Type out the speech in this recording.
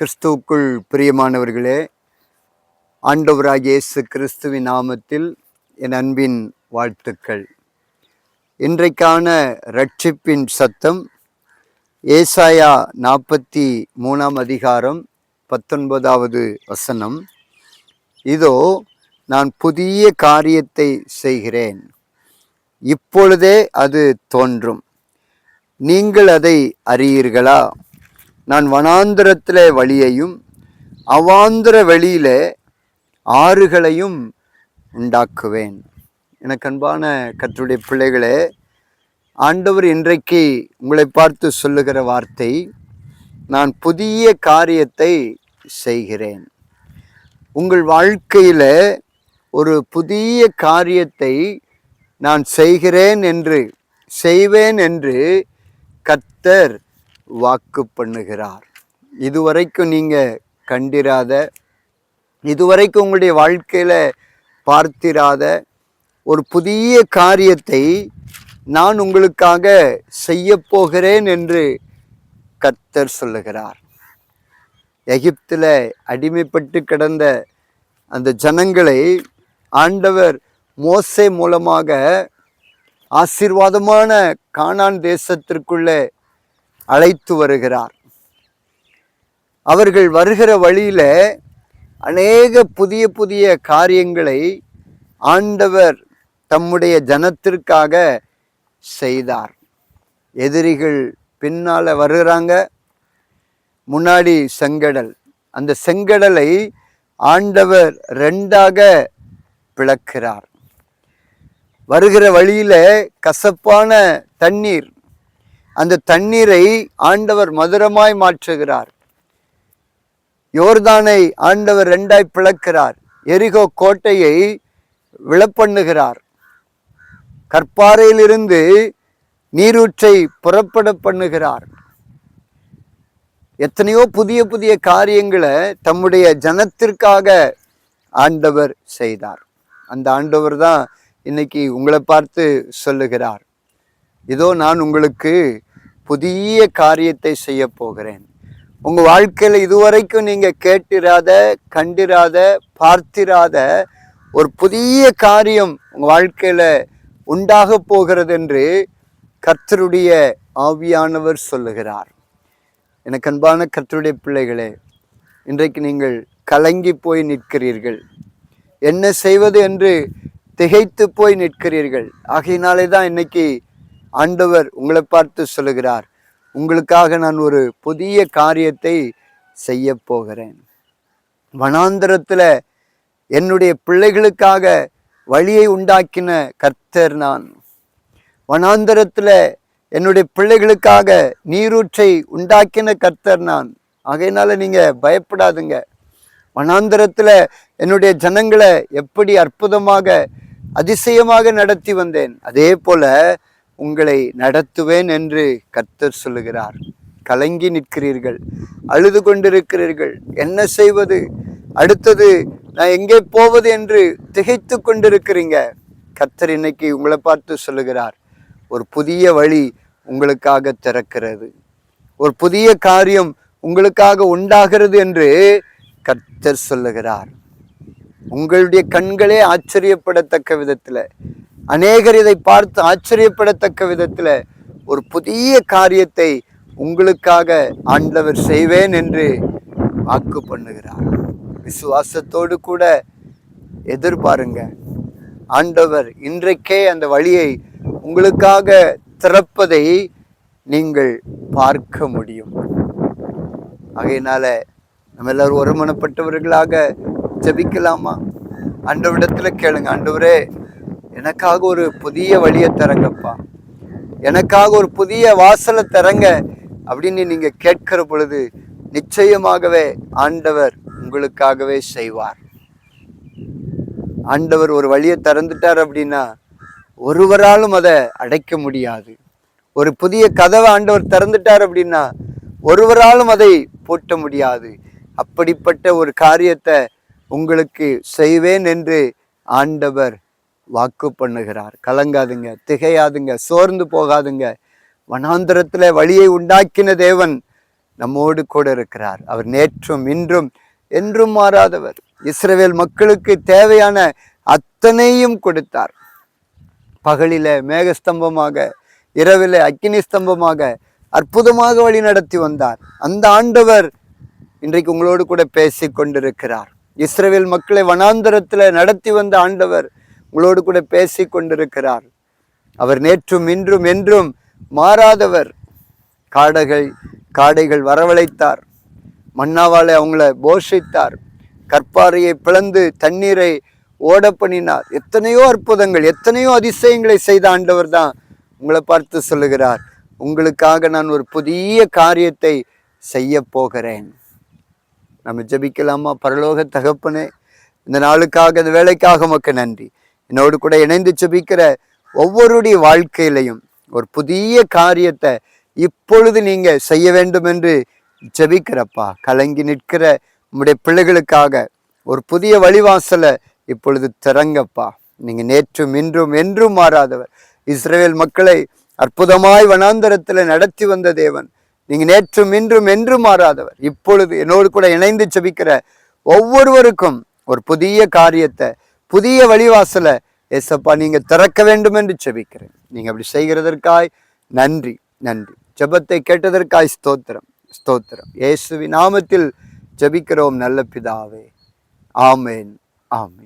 கிறிஸ்துவுக்குள் பிரியமானவர்களே ஆண்டவராக இயேசு கிறிஸ்துவின் நாமத்தில் என் அன்பின் வாழ்த்துக்கள். இன்றைக்கான ரட்சிப்பின் சத்தம் ஏசாயா நாற்பத்தி மூணாம் அதிகாரம் பத்தொன்பதாவது வசனம். இதோ நான் புதிய காரியத்தை செய்கிறேன். இப்பொழுதே அது தோன்றும். நீங்கள் அதை அறியீர்களா? நான் வனாந்திரத்தில் வழியையும் அவாந்திர வெளியிலே ஆறுகளையும் உண்டாக்குவேன். எனக்கு அன்பான கற்றுடைய பிள்ளைகளே ஆண்டவர் இன்றைக்கு உங்களை பார்த்து சொல்லுகிற வார்த்தை நான் புதிய காரியத்தை செய்கிறேன். உங்கள் வாழ்க்கையில் ஒரு புதிய காரியத்தை நான் செய்கிறேன் என்று செய்வேன் என்று கத்தர் வாக்கு பண்ணுகிறார். இதுவரைக்கும் நீங்கள் கண்டிராத இதுவரைக்கும் உங்களுடைய வாழ்க்கையில் பார்த்திராத ஒரு புதிய காரியத்தை நான் உங்களுக்காக செய்ய போகிறேன் என்று கர்த்தர் சொல்லுகிறார். எகிப்தில் அடிமைப்பட்டு கிடந்த அந்த ஜனங்களை ஆண்டவர் மோசை மூலமாக ஆசீர்வாதமான கானான் தேசத்திற்குள்ளே அழைத்து வருகிறார். அவர்கள் வருகிற வழியில் அநேக புதிய புதிய காரியங்களை ஆண்டவர் தம்முடைய ஜனத்திற்காக செய்தார். எதிரிகள் பின்னால் வருகிறாங்க. முன்னாடி செங்கடல். அந்த செங்கடலை ஆண்டவர் ரெண்டாக பிளக்கிறார். வருகிற வழியில் கசப்பான தண்ணீர் அந்த தண்ணீரை ஆண்டவர் மதுரமாய் மாற்றுகிறார். யோர்தானை ஆண்டவர் ரெண்டாய் பிளக்கிறார். எரிகோ கோட்டையை விழப்பண்ணுகிறார். கற்பாறையிலிருந்து நீரூற்றை புறப்பட பண்ணுகிறார். எத்தனையோ புதிய புதிய காரியங்களை தம்முடைய ஜனத்திற்காக ஆண்டவர் செய்தார். அந்த ஆண்டவர் தான் இன்னைக்கு உங்களை பார்த்து சொல்லுகிறார். இதோ நான் உங்களுக்கு புதிய காரியத்தை செய்ய போகிறேன். உங்கள் வாழ்க்கையில் இதுவரைக்கும் நீங்கள் கேட்டிராத கண்டிராத பார்த்திராத ஒரு புதிய காரியம் உங்கள் வாழ்க்கையில் உண்டாக போகிறது என்று கர்த்தருடைய ஆவியானவர் சொல்லுகிறார். எனக்கு அன்பான கர்த்தருடைய பிள்ளைகளே இன்றைக்கு நீங்கள் கலங்கி போய் நிற்கிறீர்கள். என்ன செய்வது என்று திகைத்து போய் நிற்கிறீர்கள். ஆகையினாலே தான் இன்னைக்கு ஆண்டவர் உங்களை பார்த்து சொல்லுகிறார். உங்களுக்காக நான் ஒரு புதிய காரியத்தை செய்ய போகிறேன். வனாந்திரத்தில் என்னுடைய பிள்ளைகளுக்காக வழியை உண்டாக்கின கர்த்தர் நான். வனாந்திரத்தில் என்னுடைய பிள்ளைகளுக்காக நீரூற்றை உண்டாக்கின கர்த்தர் நான். ஆகையினால நீங்கள் பயப்படாதுங்க. வனாந்திரத்தில் என்னுடைய ஜனங்களை எப்படி அற்புதமாக அதிசயமாக நடத்தி வந்தேன். அதே போல் உங்களை நடத்துவேன் என்று கர்த்தர் சொல்லுகிறார். கலங்கி நிற்கிறீர்கள் அழுது கொண்டிருக்கிறீர்கள். என்ன செய்வது? அடுத்தது நான் எங்கே போவது என்று திகைத்து கொண்டிருக்கிறீங்க? கர்த்தர் இன்னைக்கு உங்களை பார்த்து சொல்லுகிறார். ஒரு புதிய வழி உங்களுக்காக திறக்கிறது. ஒரு புதிய காரியம் உங்களுக்காக உண்டாகிறது என்று கர்த்தர் சொல்லுகிறார். உங்களுடைய கண்களே ஆச்சரியப்படத்தக்க விதத்தில் அநேகர் இதை பார்த்து ஆச்சரியப்படத்தக்க விதத்தில் ஒரு புதிய காரியத்தை உங்களுக்காக ஆண்டவர் செய்வேன் என்று வாக்கு பண்ணுகிறார். விசுவாசத்தோடு கூட எதிர்பாருங்க. ஆண்டவர் இன்றைக்கே அந்த வழியை உங்களுக்காக திறப்பதை நீங்கள் பார்க்க முடியும். ஆகையினால நம்ம எல்லாரும் ஒருமனப்பட்டவர்களாக ஜெபிக்கலாமா? ஆண்டவரிடத்துல கேளுங்க. அண்டவரே எனக்காக ஒரு புதிய வழியை தரங்கப்பா. எனக்காக ஒரு புதிய வாசலை தரங்க அப்படின்னு நீங்க கேட்கிற பொழுது நிச்சயமாகவே ஆண்டவர் உங்களுக்காகவே செய்வார். ஆண்டவர் ஒரு வழியை திறந்துட்டார் அப்படின்னா ஒருவராலும் அதை அடைக்க முடியாது. ஒரு புதிய கதவை ஆண்டவர் திறந்துட்டார் அப்படின்னா ஒருவராலும் அதை பூட்ட முடியாது. அப்படிப்பட்ட ஒரு காரியத்தை உங்களுக்கு செய்வேன் என்று ஆண்டவர் வாக்கு பண்ணுகிறார். கலங்காதுங்க திகையாதுங்க சோர்ந்து போகாதுங்க. வனாந்திரத்தில் வழியை உண்டாக்கின தேவன் நம்மோடு கூட இருக்கிறார். அவர் நேற்றும் இன்றும் என்றும் மாறாதவர். இஸ்ரேல் மக்களுக்கு தேவையான அத்தனையும் கொடுத்தார். பகலில மேகஸ்தம்பமாக இரவில் அக்கினி ஸ்தம்பமாக அற்புதமாக வழி நடத்தி வந்தார். அந்த ஆண்டவர் இன்றைக்கு உங்களோடு கூட பேசி கொண்டிருக்கிறார் இஸ்ரேல் மக்களை வனாந்தரத்தில் நடத்தி வந்த ஆண்டவர் உங்களோடு கூட பேசி கொண்டிருக்கிறார். அவர் நேற்றும் இன்றும் என்றும் மாறாதவர். காடைகள் காடைகள் வரவழைத்தார். மன்னாவாலே அவங்கள போஷித்தார். கற்பாறையை பிளந்து தண்ணீரை ஓட பண்ணினார் எத்தனையோ அற்புதங்கள் எத்தனையோ அதிசயங்களை செய்த ஆண்டவர் தான் உங்களை பார்த்து சொல்லுகிறார். உங்களுக்காக நான் ஒரு புதிய காரியத்தை செய்ய போகிறேன். நம்ம ஜெபிக்கலாமா? பரலோக தகப்பனே இந்த நாளுக்காக இந்த வேலைக்காக உமக்கு நன்றி. என்னோடு கூட இணைந்து ஜெபிக்கிற ஒவ்வொருடைய வாழ்க்கையிலையும் ஒரு புதிய காரியத்தை இப்பொழுது நீங்கள் செய்ய வேண்டும் என்று ஜெபிக்கிறப்பா. கலங்கி நிற்கிற நம்முடைய பிள்ளைகளுக்காக ஒரு புதிய வழிவாசலை இப்பொழுது திறங்கப்பா. நீங்கள் நேற்றும் இன்றும் என்றும் மாறாதவர். இஸ்ரேல் மக்களை அற்புதமாய் வனாந்தரத்தில் நடத்தி வந்த தேவன். நீங்க நேற்றும் இன்றும் என்றும் மாறாதவர். இப்பொழுது என்னோடு கூட இணைந்து செபிக்கிற ஒவ்வொருவருக்கும் ஒரு புதிய காரியத்தை புதிய வழிவாசலை ஏசப்பா நீங்க திறக்க வேண்டும் என்று செபிக்கிறேன். நீங்க அப்படி செய்கிறதற்காய் நன்றி நன்றி. ஜெபத்தை கேட்டதற்காய் ஸ்தோத்திரம் ஸ்தோத்திரம். இயேசுவி நாமத்தில் ஜெபிக்கிறோம் நல்ல பிதாவே. ஆமேன் ஆமேன்.